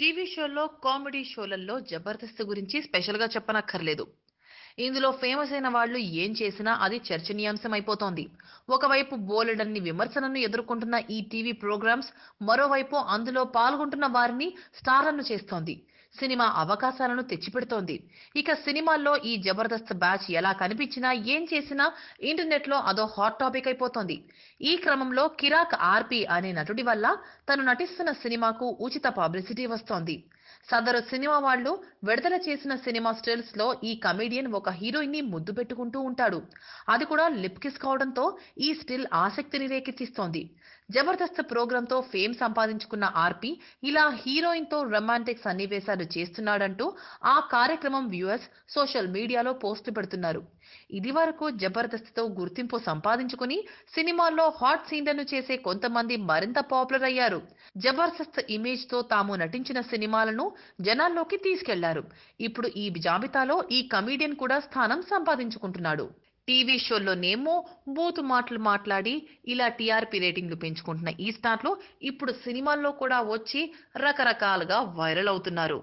TV షోల్లో comedy షోలలో జబర్దస్త్ గురించి స్పెషల్గా చెప్పనక్కర్లేదు. ఇందులో ఫేమస్ అయిన వాళ్ళు ఏం చేసినా అది చర్చనీయాంశం అయిపోతోంది ఒకవైపు బోలెడన్ని విమర్శలను ఎదుర్కొంటున్న ఈ టీవీ ప్రోగ్రామ్స్ మరోవైపు అందులో పాల్గొంటున్న వారిని స్టార్లను చేస్తోంది. సినిమా అవకాశాలను తెచ్చిపెడుతోంది. ఇక సినిమాల్లో ఈ జబర్దస్త్ బ్యాచ్ ఎలా కనిపించినా ఏం చేసినా ఇంటర్నెట్లో అదో హాట్ టాపిక్ అయిపోతోంది. ఈ క్రమంలో కిరాక్ ఆర్పి అనే నటుడి వల్ల తను నటిస్తున్న సినిమాకు ఉచిత పబ్లిసిటీ వస్తోంది. సదరు సినిమా వాళ్ళు విడుదల చేసిన సినిమా స్టిల్స్లో ఈ కమెడియన్ ఒక హీరోయిన్ని ముద్దు పెట్టుకుంటూ ఉంటాడు. అది కూడా లిప్ కిస్ కావడంతో ఈ స్టిల్ ఆసక్తిని రేకెత్తిస్తోంది. జబర్దస్త్ ప్రోగ్రామ్తో ఫేమ్ సంపాదించుకున్న ఆర్పి ఇలా హీరోయిన్తో రొమాంటిక్ సన్నివేశాలు చేస్తున్నాడంటూ ఆ కార్యక్రమం వ్యూవర్స్ సోషల్ మీడియాలో పోస్టు పెడుతున్నారు. ఇది వరకు జబర్దస్త్తో గుర్తింపు సంపాదించుకుని సినిమాల్లో హాట్ సీన్లను చేసే కొంతమంది మరింత పాపులర్ అయ్యారు. జబర్దస్త్ ఇమేజ్తో తాము నటించిన సినిమాలను జనాల్లోకి తీసుకెళ్ళారు. ఇప్పుడు ఈ జాబితాలో ఈ కమీడియన్ కూడా స్థానం సంపాదించుకుంటున్నాడు. టీవీ షోల్లోనేమో బూతు మాటలు మాట్లాడి ఇలా టీఆర్పీ రేటింగ్లు పెంచుకుంటున్న ఈ స్టార్లు ఇప్పుడు సినిమాల్లో కూడా వచ్చి రకరకాలుగా వైరల్ అవుతున్నారు.